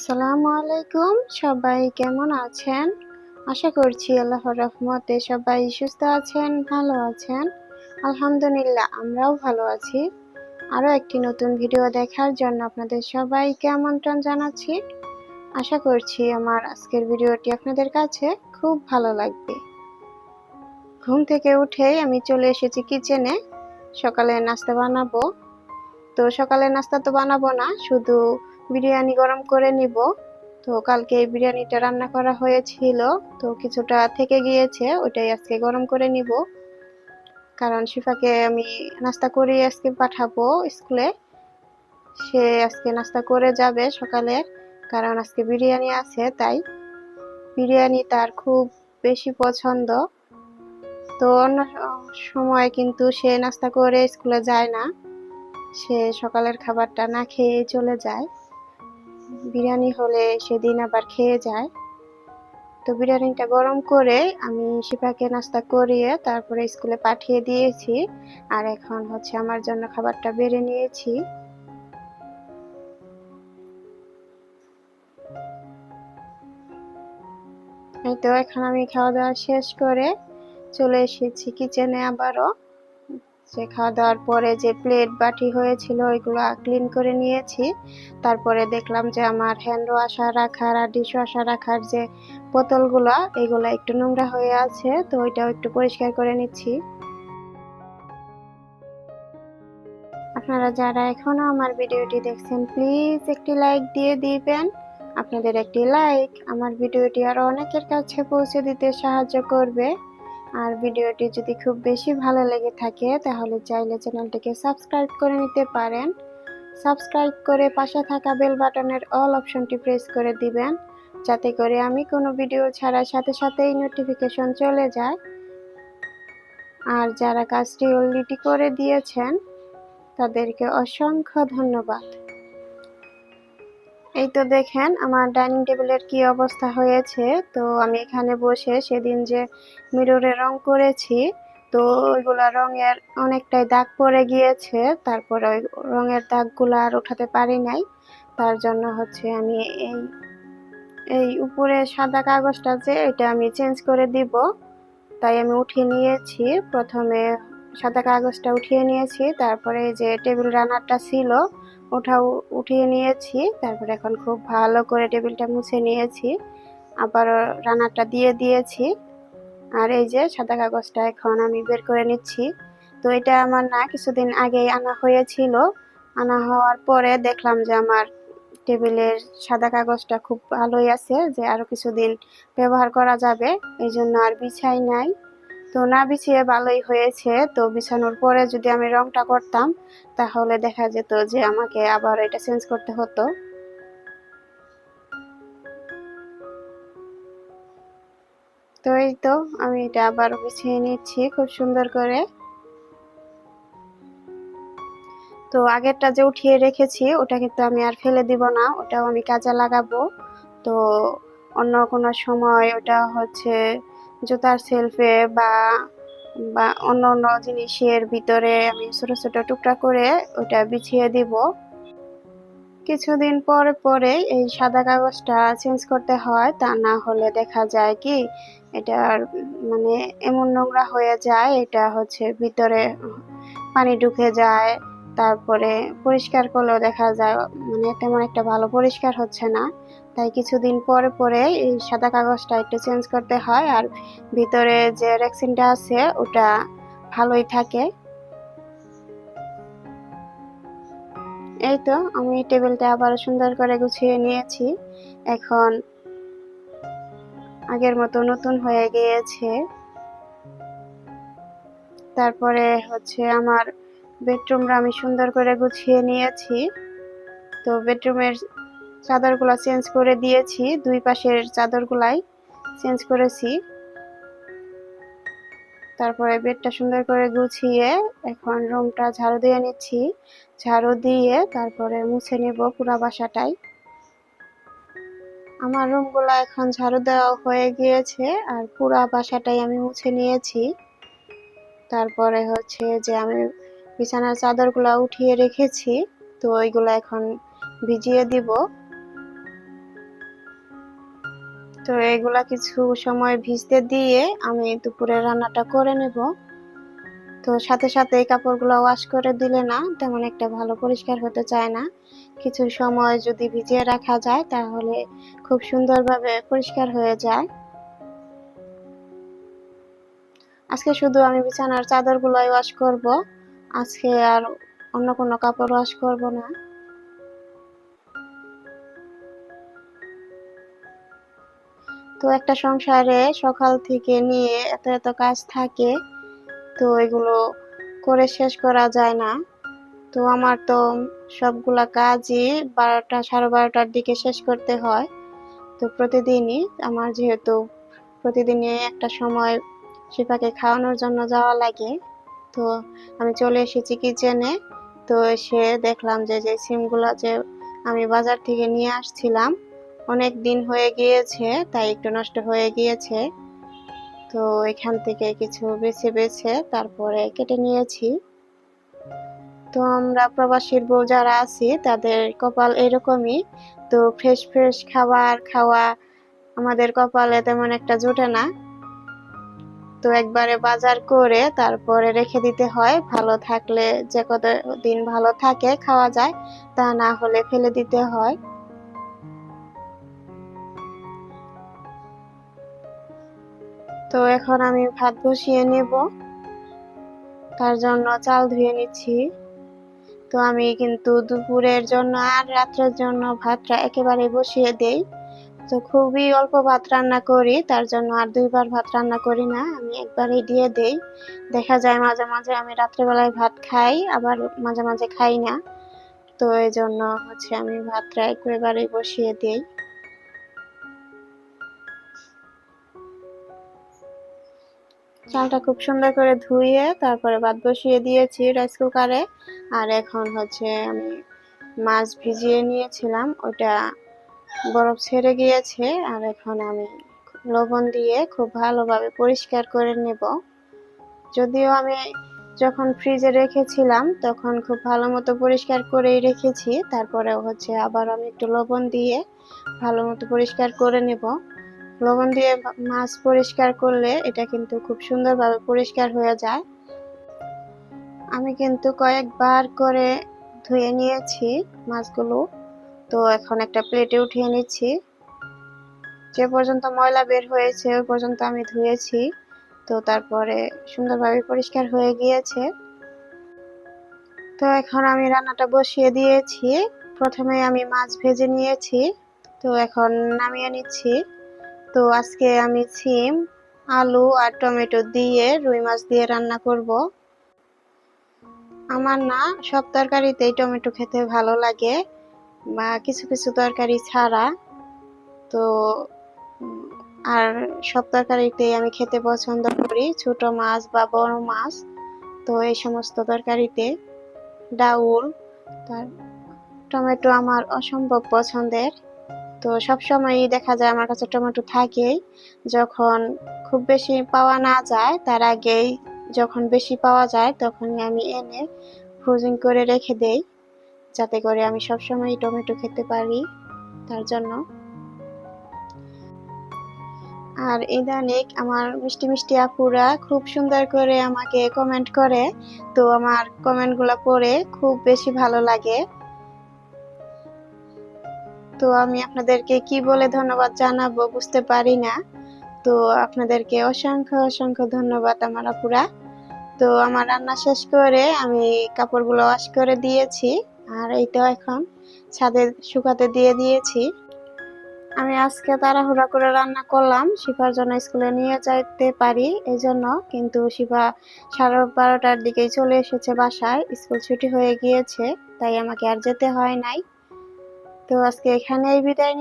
আসসালামু আলাইকুম। সবাই কেমন আছেন? আশা করছি আল্লাহর রহমতে সবাই সুস্থ আছেন, ভালো আছেন। আলহামদুলিল্লাহ, আমরাও ভালো আছি। আরও একটি নতুন ভিডিও দেখার জন্য আপনাদের সবাইকে আমন্ত্রণ জানাচ্ছি। আশা করছি আমার আজকের ভিডিওটি আপনাদের কাছে খুব ভালো লাগবে। ঘুম থেকে উঠেই আমি চলে এসেছি কিচেনে। সকালে নাস্তা বানাবো। তো সকালে নাস্তা তো বানাবো না, শুধু বিরিয়ানি গরম করে নিব। তো কালকে এই বিরিয়ানিটা রান্না করা হয়েছিল। তো কিছুটা থেকে গিয়েছে, ওইটাই আজকে গরম করে নিব। কারণ শিফাকে আমি নাস্তা করে আজকে পাঠাবো স্কুলে। সে আজকে নাস্তা করে যাবে সকালে, কারণ আজকে বিরিয়ানি আছে, তাই বিরিয়ানি তার খুব বেশি পছন্দ। তো অন্য সময় কিন্তু সে নাস্তা করে স্কুলে যায় না। সে সকালের খাবারটা না খেয়ে চলে যায়। বিরিয়ানি হলে সেদিন আবার খেয়ে যায়। তো বিরিয়ানিটা গরম করে আমি শিপাকে নাস্তা করিয়ে তারপরে স্কুলে পাঠিয়ে দিয়েছি। আর এখন হচ্ছে আমার জন্য খাবারটা বেড়ে নিয়েছি। এই তো এখন আমি খাওয়া দাওয়া শেষ করে চলে এসেছি কিচেনে আবারও। যে খাওয়া দাওয়ার পরে যে প্লেট বাটি হয়েছিল ওইগুলো ক্লিন করে নিয়েছি। তারপরে দেখলাম যে আমার হ্যান্ড ওয়াশা রাখার আর ডিশ ওয়াশা রাখার যে বোতলগুলো, এগুলো একটু নোংরা হয়ে আছে, তো ওইটাও একটু পরিষ্কার করে নিচ্ছি। আপনারা যারা এখনও আমার ভিডিওটি দেখছেন প্লিজ একটি লাইক দিয়ে দিবেন। আপনাদের একটি লাইক আমার ভিডিওটি আরও অনেকের কাছে পৌঁছে দিতে সাহায্য করবে। আর ভিডিওটি যদি খুব বেশি ভালো লেগে থাকে, তাহলে চাইলে চ্যানেলটিকে সাবস্ক্রাইব করে নিতে পারেন। সাবস্ক্রাইব করে পাশে থাকা বেল বাটনের অল অপশনটি প্রেস করে দিবেন, যাতে করে আমি কোনো ভিডিও ছাড়ার সাথে সাথেই নোটিফিকেশন চলে যায়। আর যারা কাজটি অলরেডি করে দিয়েছেন, তাদেরকে অসংখ্য ধন্যবাদ। এই তো দেখেন, আমার ডাইনিং টেবিলের কি অবস্থা হয়েছে। তো আমি এখানে বসে সেদিন যে মিররে রং করেছি, তো ওইগুলা রঙের অনেকটাই দাগ পড়ে গিয়েছে। তারপর ওই রঙের দাগগুলো আর উঠাতে পারি নাই। তার জন্য হচ্ছে আমি এই এই উপরে সাদা কাগজটা যে, এটা আমি চেঞ্জ করে দিব। তাই আমি উঠিয়ে নিয়েছি। প্রথমে সাদা কাগজটা উঠিয়ে নিয়েছি। তারপরে যে টেবিল রানারটা ছিল ওঠাও উঠিয়ে নিয়েছি। তারপরে এখন খুব ভালো করে টেবিলটা মুছে নিয়েছি। আবার রান্নাটা দিয়ে দিয়েছি। আর এই যে সাদা কাগজটা এখন আমি বের করে নিচ্ছি। তো এটা আমার না কিছুদিন আগেই আনা হয়েছিল। আনা হওয়ার পরে দেখলাম যে আমার টেবিলের সাদা কাগজটা খুব ভালোই আছে, যে আরও কিছুদিন ব্যবহার করা যাবে। এই জন্য আর বিছাই নাই। তো না বিছিয়ে ভালোই হয়েছে। তো বিছানোর পরে যদি আমি রংটা করতাম, তাহলে দেখা যেত যে আমাকে আবার এটা চেঞ্জ করতে হতো। তো এই তো, আমি এটা আবার বিছিয়ে নিচ্ছি খুব সুন্দর করে। তো আগেরটা যে উঠিয়ে রেখেছি, ওটা কিন্তু আমি আর ফেলে দিব না, ওটাও আমি কাজে লাগাবো। তো অন্য কোনো সময় ওটা হচ্ছে জুতার সেলফে বা বা অন্য অন্য জিনিসের ভিতরে আমি ছোটো ছোটো টুকরা করে ওটা বিছিয়ে দিব। কিছুদিন পরে পরে এই সাদা কাগজটা চেঞ্জ করতে হয়, তা না হলে দেখা যায় কি এটার মানে এমন নোংরা হয়ে যায়, এটা হচ্ছে ভিতরে পানি ঢুকে যায়। তারপরে পরিষ্কার করলেও দেখা যায় মানে তেমন একটা ভালো পরিষ্কার হচ্ছে না। তাই কিছুদিন পরে পরে এই সাদা কাগজটা একটু চেঞ্জ করতে হয় আর ভিতরে যে রেক্সিনটা আছে, ওটা ভালোই থাকে। এই তো আমি টেবিলটা আবার সুন্দর করে গুছিয়ে নিয়েছি। এখন আগের মতো নতুন হয়ে গিয়েছে। তারপরে হচ্ছে আমার বেডরুমটা আমি সুন্দর করে গুছিয়ে নিয়েছি। তো বেডরুমের চাদরগুলো চেঞ্জ করে দিয়েছি, দুই পাশের চাদরগুলাই চেঞ্জ করেছি। তারপরে বেডটা সুন্দর করে গুছিয়ে এখন রুমটা ঝাড়ু দিয়ে নিচ্ছি। ঝাড়ু দিয়ে তারপরে মুছে নেব পুরো বাসাটাই। আমার রুমগুলো এখন ঝাড়ু দেওয়া হয়ে গিয়েছে আর পুরা বাসাটাই আমি মুছে নিয়েছি। তারপরে হচ্ছে যে আমি বিছানার চাদরগুলো উঠিয়ে রেখেছি, তো ওইগুলো এখন ভিজিয়ে দিব। তো এগুলা কিছু সময় ভিজতে দিয়ে আমি দুপুরে রান্নাটা করে নেব। তো সাথে সাথে এই কাপড়গুলো ওয়াশ করে দিলে না তেমন একটা ভালো পরিষ্কার হতে চায় না। কিছু সময় যদি ভিজিয়ে রাখা যায় তাহলে খুব সুন্দরভাবে পরিষ্কার হয়ে যায়। আজকে শুধু আমি বিছানার চাদরগুলোই ওয়াশ করব। আজকে আর অন্য কোনো কাপড় ওয়াশ করব না। তো একটা সংসারে সকাল থেকে নিয়ে এত এত কাজ থাকে, তো এগুলো করে শেষ করা যায় না। তো আমার তো সবগুলা কাজই বারোটা সাড়ে বারোটার দিকে শেষ করতে হয়। তো প্রতিদিনই আমার যেহেতু প্রতিদিনই একটা সময় শিপাকে খাওয়ানোর জন্য যাওয়া লাগে তো আমি চলে এসেছি কিচেনে তো এসে দেখলাম যে যে সিমগুলো যে আমি বাজার থেকে নিয়ে আসছিলাম, অনেক দিন হয়ে গিয়েছে, তাই একটু নষ্ট হয়ে গিয়েছে। তো এখান থেকে কিছু বেছে বেছে তারপরে কেটে নিয়েছি। তো আমরা প্রবাসীর বউ যারা আছি, তাদের কপাল এরকমই। তো ফ্রেশ ফ্রেশ খাবার খাওয়া আমাদের কপালে তেমন একটা জোটে না। তো একবারে বাজার করে তারপরে রেখে দিতে হয়। ভালো থাকলে যে কত দিন ভালো থাকে, খাওয়া যায়, তা না হলে ফেলে দিতে হয়। তো এখন আমি ভাত বসিয়ে নেব। তার জন্য চাল ধুয়ে নিচ্ছি। তো আমি কিন্তু দুপুরের জন্য আর রাত্রের জন্য ভাতটা একেবারে বসিয়ে দেই। তো খুবই অল্প ভাত রান্না করি, তার জন্য আর দুইবার ভাত রান্না করি না, আমি একবারই দিয়ে দেই। দেখা যায় মাঝে মাঝে আমি রাত্রেবেলায় ভাত খাই, আবার মাঝে মাঝে খাই না। তো এই জন্য হচ্ছে আমি ভাতটা একেবারেই বসিয়ে দিই। চালটা খুব সুন্দর করে ধুয়ে তারপরে ভাত বসিয়ে দিয়েছি রাইস কুকারে। আর এখন হচ্ছে আমি মাছ ভিজিয়ে নিয়েছিলাম, ওটা বরফ ছেড়ে গিয়েছে, আর এখন আমি লবণ দিয়ে খুব ভালোভাবে পরিষ্কার করে নেব। যদিও আমি যখন ফ্রিজে রেখেছিলাম, তখন খুব ভালো মতো পরিষ্কার করেই রেখেছি। তারপরে হচ্ছে আবার আমি একটু লবণ দিয়ে ভালো মতো পরিষ্কার করে নেব। লবণ দিয়ে মাছ পরিষ্কার করলে এটা কিন্তু খুব সুন্দরভাবে পরিষ্কার হয়ে যায়। আমি কিন্তু কয়েকবার করে ধুয়ে নিয়েছি মাছগুলো। তো এখন একটা প্লেটে উঠিয়ে নিচ্ছি। যে পর্যন্ত ময়লা বের হয়েছে, ওই পর্যন্ত আমি ধুয়েছি। তো তারপরে সুন্দরভাবে পরিষ্কার হয়ে গিয়েছে। তো এখন আমি রান্নাটা বসিয়ে দিয়েছি। প্রথমে আমি মাছ ভেজে নিয়েছি। তো এখন নামিয়ে নিচ্ছি। তো আজকে আমি সিম আলু আর টমেটো দিয়ে রুই মাছ দিয়ে রান্না করব। আমার না সব তরকারিতেই টমেটো খেতে ভালো লাগে। বা কিছু কিছু তরকারি ছাড়া, তো আর সব তরকারিতেই আমি খেতে পছন্দ করি। ছোট মাছ বা বড় মাছ, তো এই সমস্ত তরকারিতে ডাউল, তার টমেটো আমার অসম্ভব পছন্দের। তো সব সময়ই দেখা যায় আমার কাছে টমেটো থাকেই। যখন খুব বেশি পাওয়া না যায়, তার আগেই যখন বেশি পাওয়া যায়, তখনই আমি এনে ফ্রোজিং করে রেখে দেই। যাতে করে আমি সবসময় টমেটো খেতে পারি তার জন্য। আর ইদানিক আমার মিষ্টি মিষ্টি আপুরা খুব সুন্দর করে আমাকে কমেন্ট করে, তো আমার কমেন্টগুলো পড়ে খুব বেশি ভালো লাগে। তো আমি আপনাদেরকে কি বলে ধন্যবাদ জানাব বুঝতে পারি না। তো আপনাদেরকে অসংখ্য অসংখ্য ধন্যবাদ আমার আপুরা। তো আমার রান্না শেষ করে আমি কাপড়গুলো ওয়াশ করে দিয়েছি। আর এই তো এখন ছাদে শুকাতে দিয়ে দিয়েছি। আমি আজকে তাড়াহুড়া করে রান্না করলাম, শিফার জন্য স্কুলে নিয়ে যাইতে পারি এই জন্য কিন্তু শিফা সাড়ে বারোটার দিকেই চলে এসেছে বাসায়, স্কুল ছুটি হয়ে গিয়েছে, তাই আমাকে আর যেতে হয় নাই। তো আজকে এখানেই বিদায়